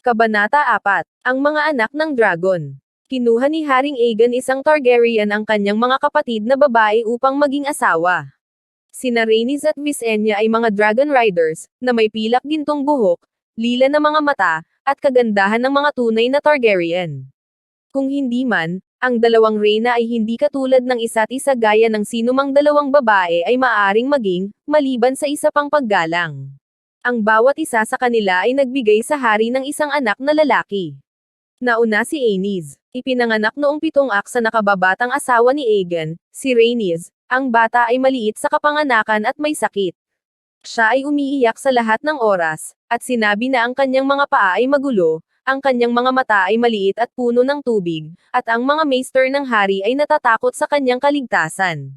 Kabanata 4. Ang mga anak ng dragon. Kinuha ni Haring Aegon isang Targaryen ang kanyang mga kapatid na babae upang maging asawa. Sina Rhaenys at Visenya ay mga dragon riders, na may pilak gintong buhok, lila na mga mata, at kagandahan ng mga tunay na Targaryen. Kung hindi man, ang dalawang reyna ay hindi katulad ng isa't isa gaya ng sinumang dalawang babae ay maaring maging, maliban sa isa pang paggalang. Ang bawat isa sa kanila ay nagbigay sa hari ng isang anak na lalaki. Nauna si Aenys. Ipinanganak noong pitong ak sa nakababatang asawa ni Aegon, si Rhaenys. Ang bata ay maliit sa kapanganakan at may sakit. Siya ay umiiyak sa lahat ng oras, at sinabi na ang kanyang mga paa ay magulo, ang kanyang mga mata ay maliit at puno ng tubig, at ang mga maester ng hari ay natatakot sa kanyang kaligtasan.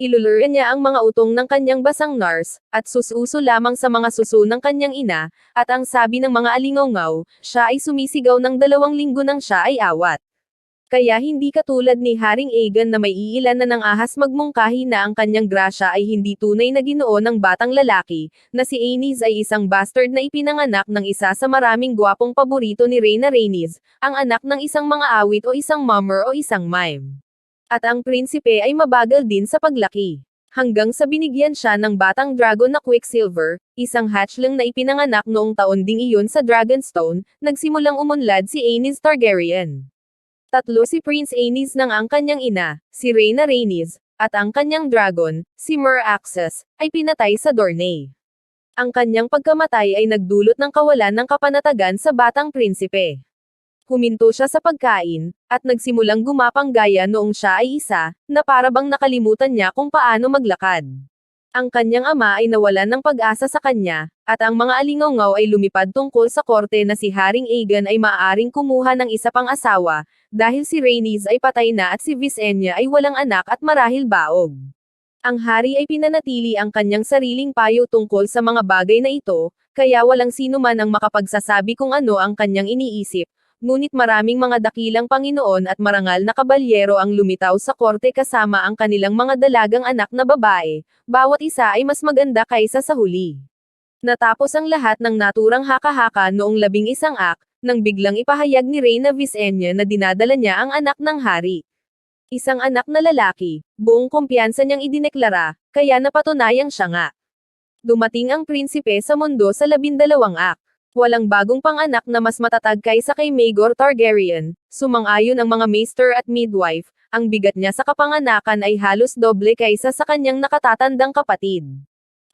Iluluran niya ang mga utong ng kanyang basang nars, at sususo lamang sa mga suso ng kanyang ina, at ang sabi ng mga alingaw siya ay sumisigaw ng dalawang linggo nang siya ay awat. Kaya hindi katulad ni Haring Aegon na may iilan na ng ahas magmungkahi na ang kanyang grasya ay hindi tunay na ginoo ng batang lalaki, na si Aenys ay isang bastard na ipinanganak ng isa sa maraming gwapong paborito ni Reyna Rhaenys, ang anak ng isang mga awit o isang mummer o isang mime. At ang prinsipe ay mabagal din sa paglaki. Hanggang sa binigyan siya ng batang dragon na Quicksilver, isang hatchling na ipinanganak noong taon ding iyon sa Dragonstone, nagsimulang umunlad si Aenys Targaryen. Tatlo si Prince Aenys ng ang kanyang ina, si Reyna Rhaenys, at ang kanyang dragon, si Mer Axes, ay pinatay sa Dorne. Ang kanyang pagkamatay ay nagdulot ng kawalan ng kapanatagan sa batang prinsipe. Huminto siya sa pagkain, at nagsimulang gumapang gaya noong siya ay isa, na parabang nakalimutan niya kung paano maglakad. Ang kanyang ama ay nawalan ng pag-asa sa kanya, at ang mga alingaw ay lumipad tungkol sa korte na si Haring Aegon ay maaaring kumuha ng isa pang asawa, dahil si Rhaenys ay patay na at si Visenya ay walang anak at marahil baog. Ang hari ay pinanatili ang kanyang sariling payo tungkol sa mga bagay na ito, kaya walang sino man ang makapagsasabi kung ano ang kanyang iniisip, ngunit maraming mga dakilang Panginoon at marangal na kabalyero ang lumitaw sa korte kasama ang kanilang mga dalagang anak na babae, bawat isa ay mas maganda kaysa sa huli. Natapos ang lahat ng naturang haka-haka noong labing isang ak, nang biglang ipahayag ni Reyna Visenya na dinadala niya ang anak ng hari. Isang anak na lalaki, buong kumpiyansa niyang idineklara, kaya napatunayang siya nga. Dumating ang prinsipe sa mundo sa labindalawang ak. Walang bagong panganak na mas matatag kaysa kay Maegor Targaryen, sumang-ayon ang mga maester at midwife, ang bigat niya sa kapanganakan ay halos doble kaysa sa kanyang nakatatandang kapatid.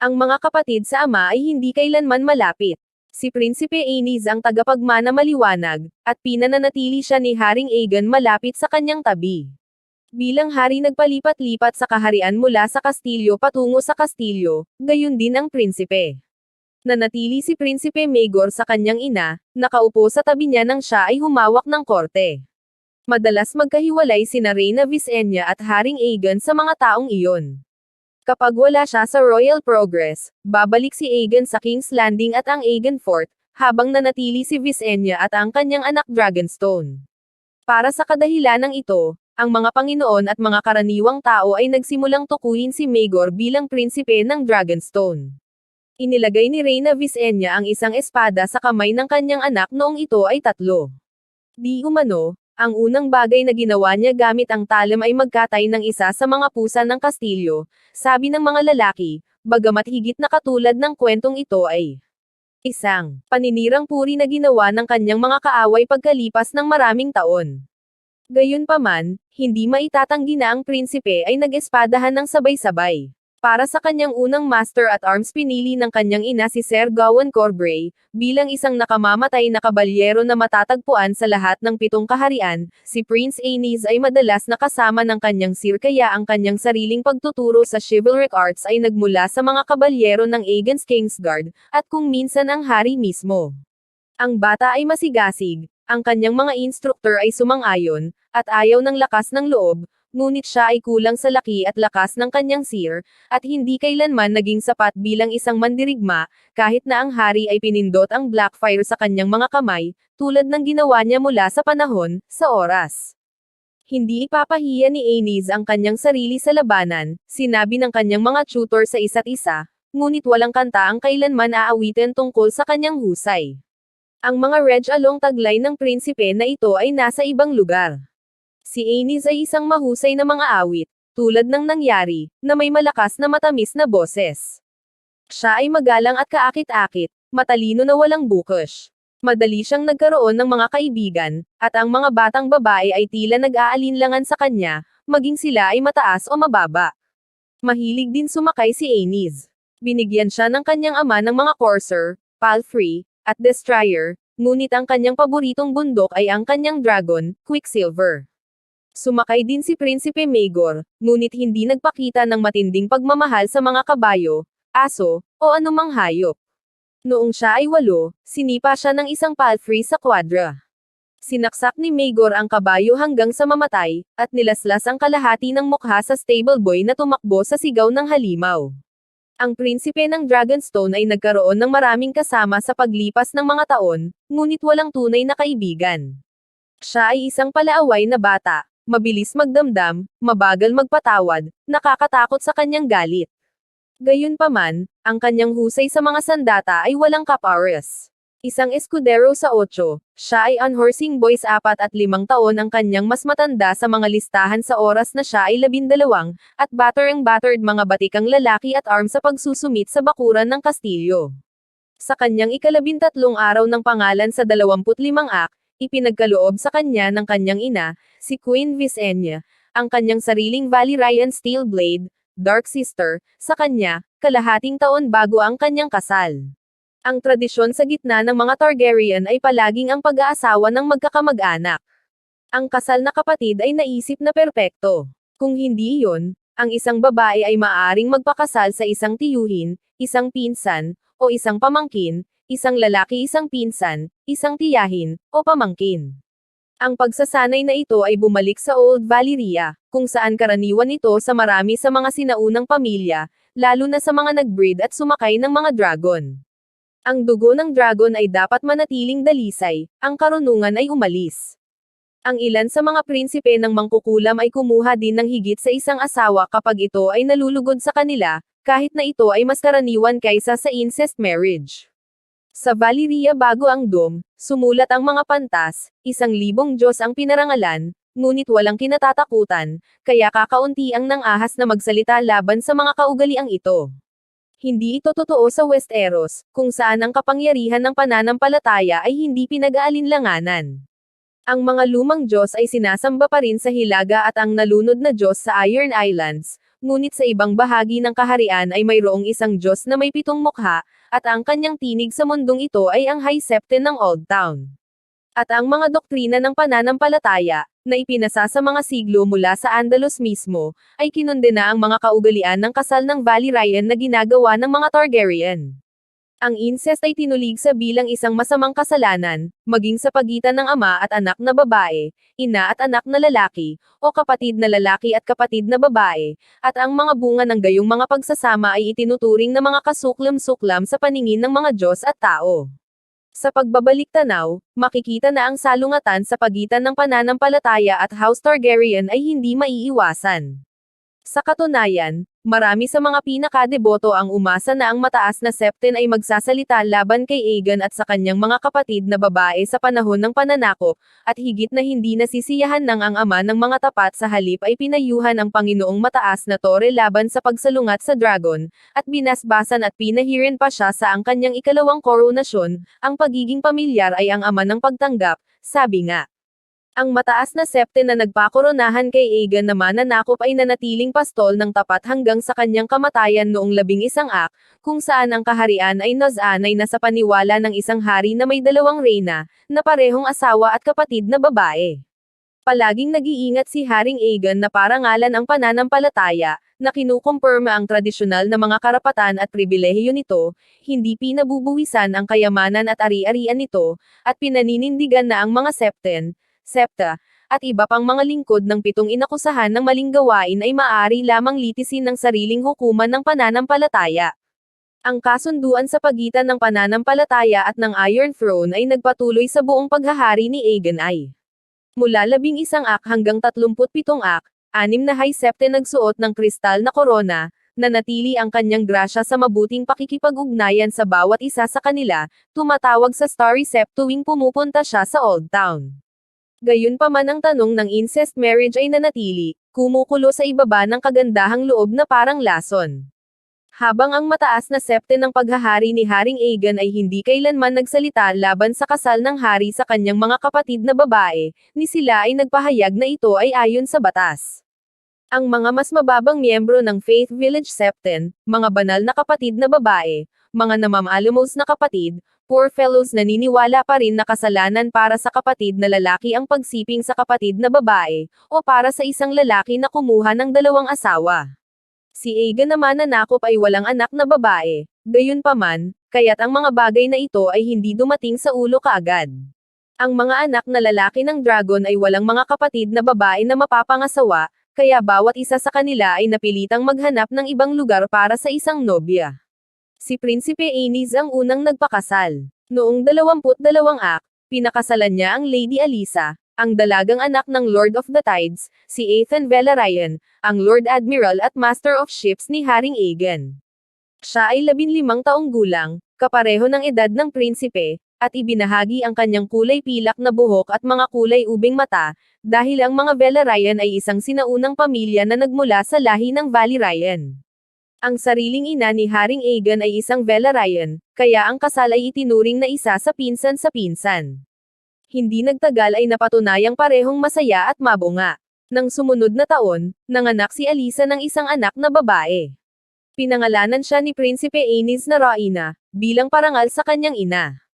Ang mga kapatid sa ama ay hindi kailanman malapit. Si Prinsipe Aenys ang tagapagmana maliwanag, at pinananatili siya ni Haring Aegon malapit sa kanyang tabi. Bilang hari nagpalipat-lipat sa kaharian mula sa kastilyo patungo sa kastilyo, gayon din ang prinsipe. Nanatili si Prinsipe Maegor sa kanyang ina, nakaupo sa tabi niya nang siya ay humawak ng korte. Madalas magkahiwalay sina Reyna Visenya at Haring Aegon sa mga taong iyon. Kapag wala siya sa Royal Progress, babalik si Aegon sa King's Landing at ang Aegon Fort, habang nanatili si Visenya at ang kanyang anak Dragonstone. Para sa kadahilan ng ito, ang mga Panginoon at mga karaniwang tao ay nagsimulang tukuyin si Maegor bilang prinsipe ng Dragonstone. Inilagay ni Reyna Visenya ang isang espada sa kamay ng kanyang anak noong ito ay tatlo. Di umano, ang unang bagay na ginawa niya gamit ang talam ay magkatay ng isa sa mga pusa ng kastilyo, sabi ng mga lalaki, bagamat higit na katulad ng kwentong ito ay isang paninirang puri na ginawa ng kanyang mga kaaway pagkalipas ng maraming taon. Gayunpaman, hindi maitatanggi na ang prinsipe ay nag-espadahan ng sabay-sabay. Para sa kanyang unang Master at Arms pinili ng kanyang ina si Sir Gawain Corbray, bilang isang nakamamatay na kabalyero na matatagpuan sa lahat ng pitong kaharian, si Prince Aenys ay madalas nakasama ng kanyang sir kaya ang kanyang sariling pagtuturo sa chivalric arts ay nagmula sa mga kabalyero ng Aegon's Kingsguard, at kung minsan ang hari mismo. Ang bata ay masigasig, ang kanyang mga instruktor ay sumang-ayon, at ayaw ng lakas ng loob, ngunit siya ay kulang sa laki at lakas ng kanyang sir, at hindi kailanman naging sapat bilang isang mandirigma, kahit na ang hari ay pinindot ang Blackfire sa kanyang mga kamay, tulad ng ginawa niya mula sa panahon, sa oras. Hindi ipapahiya ni Aenys ang kanyang sarili sa labanan, sinabi ng kanyang mga tutor sa isa't isa, ngunit walang kanta ang kailanman aawitin tungkol sa kanyang husay. Ang mga Reg along taglay ng prinsipe na ito ay nasa ibang lugar. Si Anis ay isang mahusay na mga awit, tulad ng nangyari, na may malakas na matamis na boses. Siya ay magalang at kaakit-akit, matalino na walang bukosh. Madali siyang nagkaroon ng mga kaibigan, at ang mga batang babae ay tila nag-aalinlangan sa kanya, maging sila ay mataas o mababa. Mahilig din sumakay si Anis. Binigyan siya ng kanyang ama ng mga courser, palfrey, at destroyer, ngunit ang kanyang paboritong bundok ay ang kanyang dragon, Quicksilver. Sumakay din si Prinsipe Maegor, ngunit hindi nagpakita ng matinding pagmamahal sa mga kabayo, aso, o anumang hayop. Noong siya ay walo, sinipa siya ng isang palfrey sa kwadra. Sinaksak ni Maegor ang kabayo hanggang sa mamatay, at nilaslas ang kalahati ng mukha sa stable boy na tumakbo sa sigaw ng halimaw. Ang prinsipe ng Dragonstone ay nagkaroon ng maraming kasama sa paglipas ng mga taon, ngunit walang tunay na kaibigan. Siya ay isang palaaway na bata, mabilis magdamdam, mabagal magpatawad, nakakatakot sa kanyang galit. Gayunpaman, ang kanyang husay sa mga sandata ay walang kapares. Isang eskudero sa 8, siya ay unhorsing boys apat at limang taon ang kanyang mas matanda sa mga listahan sa oras na siya ay labindalawang, at batterang battered mga batikang lalaki at arm sa pagsusumit sa bakuran ng Kastilyo. Sa kanyang ikalabintatlong araw ng pangalan sa 25 ak, ipinagkaloob sa kanya ng kanyang ina, si Queen Visenya, ang kanyang sariling Valyrian Steel Blade, Dark Sister, sa kanya, kalahating taon bago ang kanyang kasal. Ang tradisyon sa gitna ng mga Targaryen ay palaging ang pag-aasawa ng magkakamag-anak. Ang kasal na kapatid ay naisip na perpekto. Kung hindi iyon, ang isang babae ay maaaring magpakasal sa isang tiyuhin, isang pinsan, o isang pamangkin, isang lalaki isang pinsan, isang tiyahin, o pamangkin. Ang pagsasanay na ito ay bumalik sa Old Valyria, kung saan karaniwan ito sa marami sa mga sinaunang pamilya, lalo na sa mga nag-breed at sumakay ng mga dragon. Ang dugo ng dragon ay dapat manatiling dalisay, ang karunungan ay umalis. Ang ilan sa mga prinsipe ng mangkukulam ay kumuha din ng higit sa isang asawa kapag ito ay nalulugod sa kanila, kahit na ito ay mas karaniwan kaysa sa incest marriage. Sa Valyria bago ang Dom, sumulat ang mga pantas, isang libong Diyos ang pinarangalan, ngunit walang kinatatakutan, kaya kakaunti ang nang ahas na magsalita laban sa mga kaugaliang ito. Hindi ito totoo sa Westeros, kung saan ang kapangyarihan ng pananampalataya ay hindi pinag-aalinlanganan. Ang mga lumang Diyos ay sinasamba pa rin sa Hilaga at ang nalunod na Diyos sa Iron Islands, ngunit sa ibang bahagi ng kaharian ay mayroong isang Diyos na may pitong mukha, at ang kanyang tinig sa mundong ito ay ang High Septon ng Old Town. At ang mga doktrina ng pananampalataya, na ipinasa sa mga siglo mula sa Andalus mismo, ay kinondena ang mga kaugalian ng kasal ng Valyrian na ginagawa ng mga Targaryen. Ang incest ay tinulig sa bilang isang masamang kasalanan, maging sa pagitan ng ama at anak na babae, ina at anak na lalaki, o kapatid na lalaki at kapatid na babae, at ang mga bunga ng gayong mga pagsasama ay itinuturing na mga kasuklam-suklam sa paningin ng mga Diyos at tao. Sa pagbabalik tanaw, makikita na ang salungatan sa pagitan ng pananampalataya at House Targaryen ay hindi maiiwasan. Sa katunayan, marami sa mga pinakadeboto ang umasa na ang mataas na septen ay magsasalita laban kay Aegon at sa kanyang mga kapatid na babae sa panahon ng pananakop, at higit na hindi nasisiyahan ng ang ama ng mga tapat sa halip ay pinayuhan ang Panginoong mataas na tore laban sa pagsalungat sa dragon, at binasbasan at pinahirin pa siya sa ang kanyang ikalawang koronasyon, ang pagiging pamilyar ay ang ama ng pagtanggap, sabi nga. Ang mataas na septe na nagpakoronahan kay Aegon na mananakop ay nanatiling pastol ng tapat hanggang sa kanyang kamatayan noong labing isang ak, kung saan ang kaharian ay nazanay na sa paniwala ng isang hari na may dalawang reyna, na parehong asawa at kapatid na babae. Palaging nag-iingat si Haring Aegon na parangalan ang pananampalataya, na kinukumpirma ang tradisyonal na mga karapatan at pribilehiyo nito, hindi pinabubuwisan ang kayamanan at ari-arian nito, at pinaninindigan na ang mga septen, septa, at iba pang mga lingkod ng pitong inakusahan ng maling gawain ay maaari lamang litisin ng sariling hukuman ng pananampalataya. Ang kasunduan sa pagitan ng pananampalataya at ng Iron Throne ay nagpatuloy sa buong paghahari ni Aegon ay. Mula labing isang ak hanggang tatlumput pitong ak, anim na high septe nagsuot ng kristal na korona, nanatili ang kanyang grasya sa mabuting pakikipag-ugnayan sa bawat isa sa kanila, tumatawag sa Starry Sep tuwing pumupunta siya sa Old Town. Gayunpaman ang tanong ng incest marriage ay nanatili, kumukulo sa ibaba ng kagandahang loob na parang lason. Habang ang mataas na septe ng paghahari ni Haring Aegon ay hindi kailanman nagsalita laban sa kasal ng hari sa kanyang mga kapatid na babae, ni sila ay nagpahayag na ito ay ayon sa batas. Ang mga mas mababang miyembro ng Faith Village Septen, mga banal na kapatid na babae, mga namamalimos na kapatid, poor fellows naniniwala pa rin na kasalanan para sa kapatid na lalaki ang pagsiping sa kapatid na babae, o para sa isang lalaki na kumuha ng dalawang asawa. Si Aegon naman na nakop ay walang anak na babae, gayunpaman, kaya't ang mga bagay na ito ay hindi dumating sa ulo kaagad. Ang mga anak na lalaki ng dragon ay walang mga kapatid na babae na mapapangasawa, kaya bawat isa sa kanila ay napilitang maghanap ng ibang lugar para sa isang nobya. Si Prinsipe Aenys ang unang nagpakasal. Noong 22 ak, pinakasalan niya ang Lady Alisa, ang dalagang anak ng Lord of the Tides, si Ethan Velaryon, ang Lord Admiral at Master of Ships ni Haring Aegon. Siya ay 15 taong gulang, kapareho ng edad ng prinsipe, at ibinahagi ang kanyang kulay pilak na buhok at mga kulay ubing mata, dahil ang mga Velaryon ay isang sinaunang pamilya na nagmula sa lahi ng Valerian. Ang sariling ina ni Haring Aegon ay isang Velaryon, kaya ang kasal ay itinuring na isa sa pinsan sa pinsan. Hindi nagtagal ay napatunayang parehong masaya at mabunga. Nang sumunod na taon, nanganak si Alisa ng isang anak na babae. Pinangalanan siya ni Prinsipe Aenys na Raina, bilang parangal sa kanyang ina.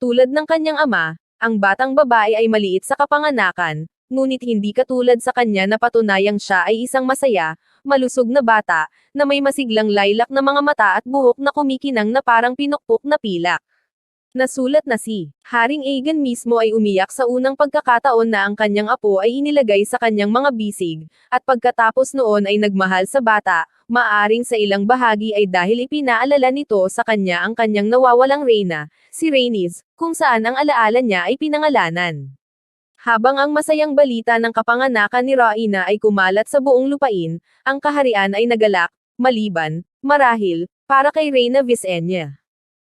Tulad ng kanyang ama, ang batang babae ay maliit sa kapanganakan, ngunit hindi katulad sa kanya na patunayang siya ay isang masaya, malusog na bata, na may masiglang lilac na mga mata at buhok na kumikinang na parang pinukpok na pilak. Nasulat na si Haring Aegon mismo ay umiyak sa unang pagkakataon na ang kanyang apo ay inilagay sa kanyang mga bisig, at pagkatapos noon ay nagmahal sa bata, maaring sa ilang bahagi ay dahil ipinaalala nito sa kanya ang kanyang nawawalang reyna, si Rhaenys, kung saan ang alaala niya ay pinangalanan. Habang ang masayang balita ng kapanganakan ni Rhaena ay kumalat sa buong lupain, ang kaharian ay nagalak, maliban, marahil, para kay Reyna Visenya.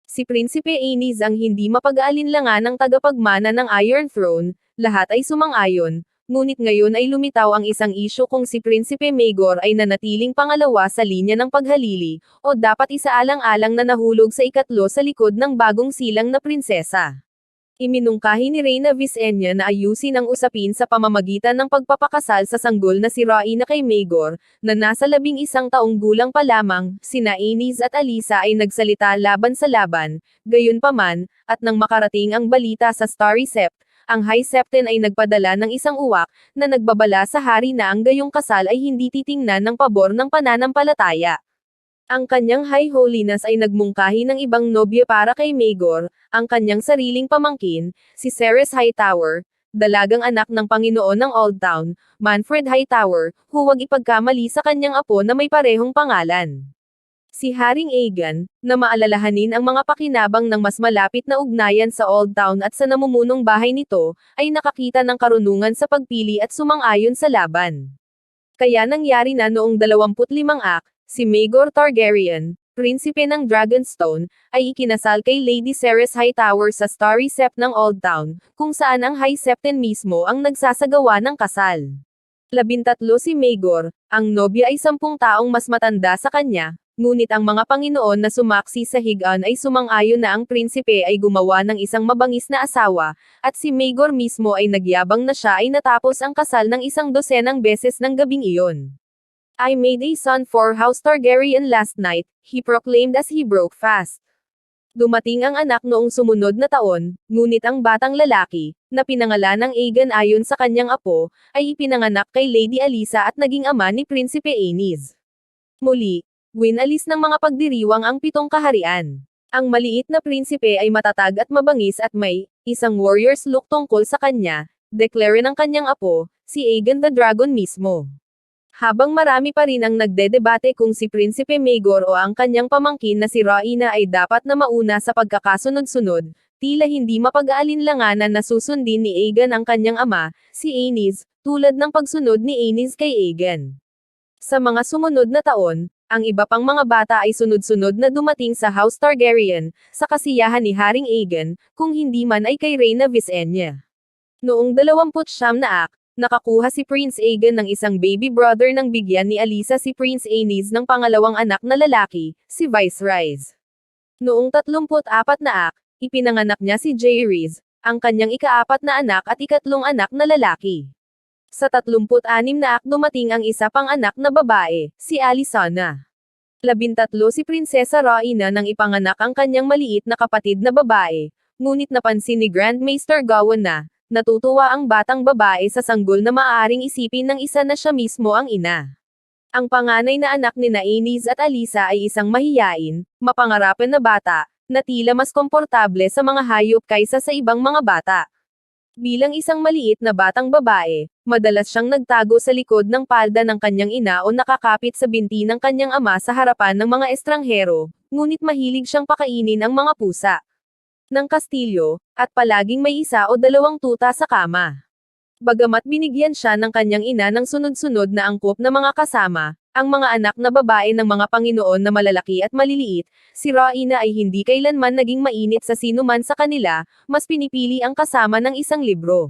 Si Prinsipe Aenys ang hindi mapag-aalinlangan ng tagapagmana ng Iron Throne, lahat ay sumang-ayon, ngunit ngayon ay lumitaw ang isang isyu kung si Prinsipe Maegor ay nanatiling pangalawa sa linya ng paghalili, o dapat isaalang-alang na nahulog sa ikatlo sa likod ng bagong silang na prinsesa. Iminungkahi ni Reyna Visenya na ayusin ang usapin sa pamamagitan ng pagpapakasal sa sanggol na si Raina kay Maegor, na nasa labing isang taong gulang pa lamang, sina Aenys at Alisa ay nagsalita laban sa laban, gayunpaman, at nang makarating ang balita sa Starry Sept, ang High Septen ay nagpadala ng isang uwak, na nagbabala sa hari na ang gayong kasal ay hindi titingnan ng pabor ng pananampalataya. Ang kanyang High Holiness ay nagmungkahi ng ibang nobye para kay Maegor, ang kanyang sariling pamangkin, si Ceres Hightower, dalagang anak ng Panginoon ng Old Town, Manfred Hightower, huwag ipagkamali sa kanyang apo na may parehong pangalan. Si Haring Aegon, na maalalahanin ang mga pakinabang ng mas malapit na ugnayan sa Old Town at sa namumunong bahay nito, ay nakakita ng karunungan sa pagpili at sumang-ayon sa laban. Kaya nangyari na noong 25 ak, si Maegor Targaryen, prinsipe ng Dragonstone, ay ikinasal kay Lady Ceres Hightower sa Starry Sept ng Old Town, kung saan ang High Septen mismo ang nagsasagawa ng kasal. Labintatlo si Maegor, ang nobya ay sampung taong mas matanda sa kanya, ngunit ang mga Panginoon na sumaksi sa higaan ay sumang-ayon na ang prinsipe ay gumawa ng isang mabangis na asawa, at si Maegor mismo ay nagyabang na siya ay natapos ang kasal ng isang dosenang beses ng gabing iyon. I made a son for House Targaryen last night, he proclaimed as he broke fast. Dumating ang anak noong sumunod na taon, ngunit ang batang lalaki, na pinangalan ng Aegon ayon sa kanyang apo, ay ipinanganak kay Lady Alisa at naging ama ni Prinsipe Aenys. Muli, winalis ng mga pagdiriwang ang pitong kaharian. Ang maliit na prinsipe ay matatag at mabangis at may, isang warrior's look tungkol sa kanya, deklara ng kanyang apo, si Aegon the Dragon mismo. Habang marami pa rin ang nagdedebate kung si Prinsipe Maegor o ang kanyang pamangkin na si Raina ay dapat na mauna sa pagkakasunod-sunod, tila hindi mapag-aalinlanganan na susundin ni Aegon ang kanyang ama, si Aenys, tulad ng pagsunod ni Aenys kay Aegon. Sa mga sumunod na taon, ang iba pang mga bata ay sunod-sunod na dumating sa House Targaryen, sa kasiyahan ni Haring Aegon, kung hindi man ay kay Reyna Visenya. Noong 29 na ak, nakakuha si Prince Aegon ng isang baby brother nang bigyan ni Alisa si Prince Aenys ng pangalawang anak na lalaki, si Viserys. Noong 34 na ak, ipinanganak niya si Jaehaerys, ang kanyang ikaapat na anak at ikatlong anak na lalaki. Sa 36 na ak dumating ang isa pang anak na babae, si Alicana. Labintatlo si Prinsesa Rhaena nang ipanganak ang kanyang maliit na kapatid na babae, ngunit napansin ni Grand Maester Gawain na, natutuwa ang batang babae sa sanggol na maaaring isipin ng isa na siya mismo ang ina. Ang panganay na anak ni Aenys at Alisa ay isang mahiyain, mapangarapan na bata, na tila mas komportable sa mga hayop kaysa sa ibang mga bata. Bilang isang maliit na batang babae, madalas siyang nagtago sa likod ng palda ng kanyang ina o nakakapit sa binti ng kanyang ama sa harapan ng mga estranghero, ngunit mahilig siyang pakainin ang mga pusa ng kastilyo, at palaging may isa o dalawang tuta sa kama. Bagamat binigyan siya ng kanyang ina ng sunod-sunod na angkop na mga kasama, ang mga anak na babae ng mga Panginoon na malalaki at maliliit, si Rhaena ay hindi kailanman naging mainit sa sino man sa kanila, mas pinipili ang kasama ng isang libro.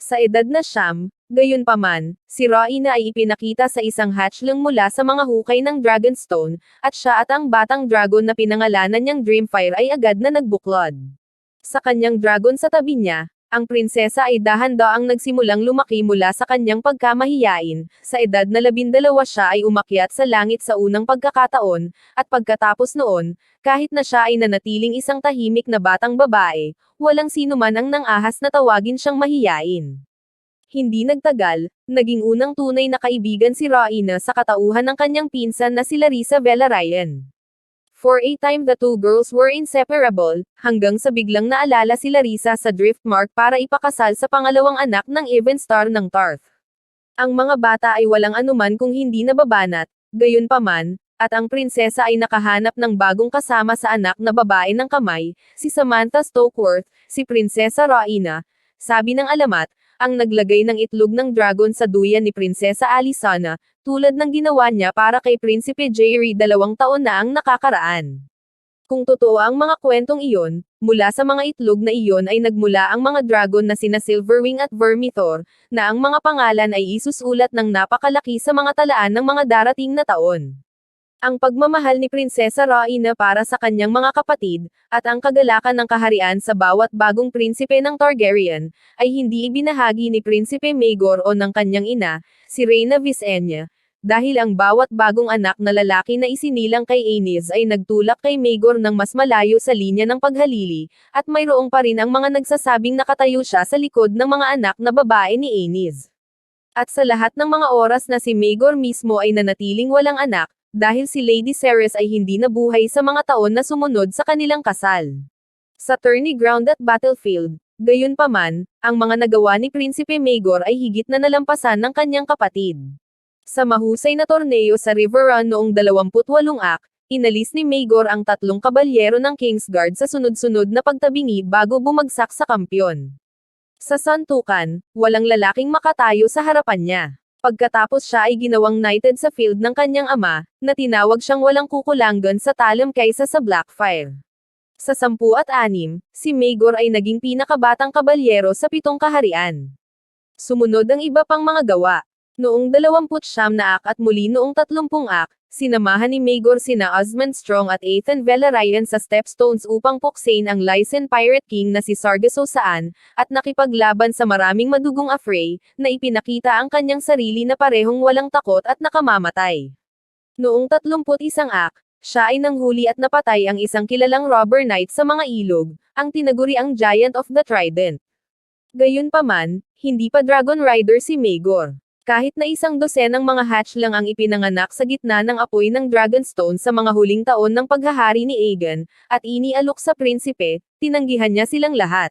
Sa edad na siyam, gayon paman, si Rhaena ay ipinakita sa isang hatchling mula sa mga hukay ng Dragonstone, at siya at ang batang dragon na pinangalanan niyang Dreamfire ay agad na nagbuklod. Sa kanyang dragon sa tabi niya, ang prinsesa ay dahan-daang nagsimulang lumaki mula sa kanyang pagkamahiyain, sa edad na labindalawa siya ay umakyat sa langit sa unang pagkakataon, at pagkatapos noon, kahit na siya ay nanatiling isang tahimik na batang babae, walang sino man ang nang-ahas na tawagin siyang mahiyain. Hindi nagtagal, naging unang tunay na kaibigan si Rhaena sa katauhan ng kanyang pinsan na si Larissa Velaryon. For a time the two girls were inseparable, hanggang sa biglang naalala si Larissa sa Driftmark para ipakasal sa pangalawang anak ng Evenstar ng Tarth. Ang mga bata ay walang anuman kung hindi nababanat, gayon paman, at ang prinsesa ay nakahanap ng bagong kasama sa anak na babae ng kamay, si Samantha Stokeworth, si Prinsesa Rhaena, sabi ng alamat, ang naglagay ng itlog ng dragon sa duyan ni Prinsesa Alicana, tulad ng ginawa niya para kay Prinsipe Jaehaerys dalawang taon na ang nakakaraan. Kung totoo ang mga kwentong iyon, mula sa mga itlog na iyon ay nagmula ang mga dragon na sina Silverwing at Vermithor, na ang mga pangalan ay isusulat ng napakalaki sa mga talaan ng mga darating na taon. Ang pagmamahal ni Prinsesa Rhaena para sa kanyang mga kapatid, at ang kagalakan ng kaharian sa bawat bagong prinsipe ng Targaryen, ay hindi ibinahagi ni Prinsipe Maegor o ng kanyang ina, si Reyna Visenya, dahil ang bawat bagong anak na lalaki na isinilang kay Aenys ay nagtulak kay Maegor ng mas malayo sa linya ng paghalili, at mayroong pa rin ang mga nagsasabing nakatayo siya sa likod ng mga anak na babae ni Aenys. At sa lahat ng mga oras na si Maegor mismo ay nanatiling walang anak, dahil si Lady Ceres ay hindi nabuhay sa mga taon na sumunod sa kanilang kasal. Sa tourney ground at battlefield, gayon paman, ang mga nagawa ni Prinsipe Maegor ay higit na nalampasan ng kanyang kapatid. Sa mahusay na torneo sa River Run noong 28 ak, inalis ni Maegor ang tatlong kabalyero ng Kingsguard sa sunod-sunod na pagtabingi bago bumagsak sa kampyon. Sa santukan, walang lalaking makatayo sa harapan niya. Pagkatapos siya ay ginawang knighted sa field ng kanyang ama, na tinawag siyang walang kukulangan sa talim kaysa sa Blackfire. Sa sampu at anim, si Maegor ay naging pinakabatang kabalyero sa pitong kaharian. Sumunod ang iba pang mga gawa. Noong 29 na ak at muli noong 30 ak, sinamahan ni Maegor sina Osmond Strong at Ethan Velaryon sa Stepstones upang puksain ang Lycan Pirate King na si Sargasso Saan, at nakipaglaban sa maraming madugong affray, na ipinakita ang kanyang sarili na parehong walang takot at nakamamatay. Noong 31 ak, siya ay nanghuli at napatay ang isang kilalang robber knight sa mga ilog, ang tinaguri ang Giant of the Trident. Gayunpaman, hindi pa Dragon Rider si Maegor. Kahit na isang dosenang mga hatch lang ang ipinanganak sa gitna ng apoy ng Dragonstone sa mga huling taon ng paghahari ni Aegon, at inialok sa prinsipe, tinanggihan niya silang lahat.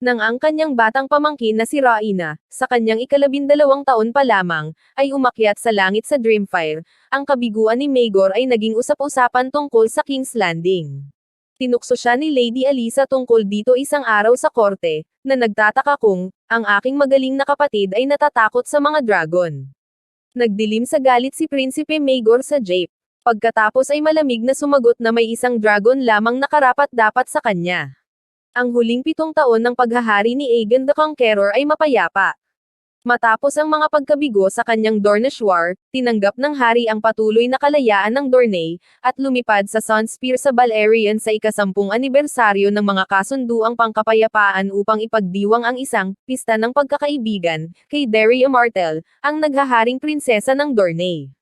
Nang ang kanyang batang pamangkin na si Rhaena, sa kanyang ikalabindalawang taon pa lamang, ay umakyat sa langit sa Dreamfire, ang kabiguan ni Maegor ay naging usap-usapan tungkol sa King's Landing. Tinukso siya ni Lady Alisa tungkol dito isang araw sa korte, na nagtataka kung, ang aking magaling na kapatid ay natatakot sa mga dragon. Nagdilim sa galit si Prinsipe Maegor sa Jape. Pagkatapos ay malamig na sumagot na may isang dragon lamang nakarapat-dapat sa kanya. Ang huling pitong taon ng paghahari ni Aegon the Conqueror ay mapayapa. Matapos ang mga pagkabigo sa kanyang Dorneshwar, tinanggap ng hari ang patuloy na kalayaan ng Dorne, at lumipad sa Sunspear sa Balerion sa ikasampung anibersaryo ng mga kasunduang pangkapayapaan upang ipagdiwang ang isang pista ng pagkakaibigan kay Daria Martell, ang naghaharing prinsesa ng Dorne.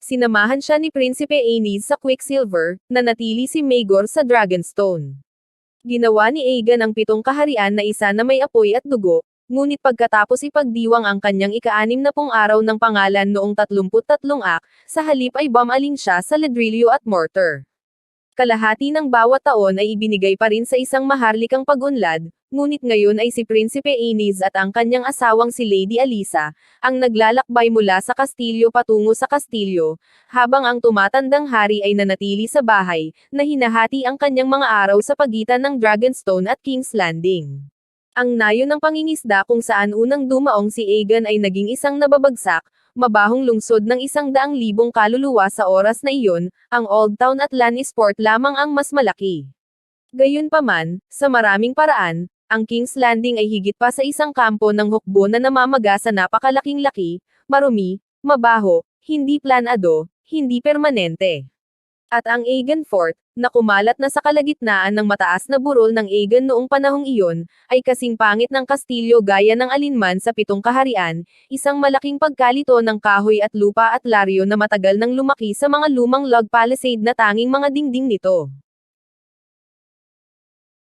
Sinamahan siya ni Prinsipe Aenys sa Quicksilver, na natili si Maegor sa Dragonstone. Ginawa ni Aegon ang pitong kaharian na isa na may apoy at dugo, ngunit pagkatapos ipagdiwang ang kanyang ika-anim na pong araw ng pangalan noong 33 ak, sa halip ay bumaling siya sa ledrilyo at mortar. Kalahati ng bawat taon ay ibinigay pa rin sa isang maharlikang pag-unlad, ngunit ngayon ay si Prinsipe Aenys at ang kanyang asawang si Lady Alisa, ang naglalakbay mula sa kastilyo patungo sa kastilyo, habang ang tumatandang hari ay nanatili sa bahay, na hinahati ang kanyang mga araw sa pagitan ng Dragonstone at King's Landing. Ang nayo ng pangingisda kung saan unang dumaong si Aegon ay naging isang nababagsak, mabahong lungsod ng isang daang libong kaluluwa sa oras na iyon, ang Old Town at Lannisport lamang ang mas malaki. Gayunpaman, sa maraming paraan, ang King's Landing ay higit pa sa isang kampo ng hukbo na namamaga sa napakalaking laki, marumi, mabaho, hindi planado, hindi permanente. At ang Aegon Fort, na kumalat na sa kalagitnaan ng mataas na burol ng Aegon noong panahong iyon, ay kasing pangit ng kastilyo gaya ng alinman sa pitong kaharian, isang malaking pagkalito ng kahoy at lupa at laryo na matagal nang lumaki sa mga lumang log palisade na tanging mga dingding nito.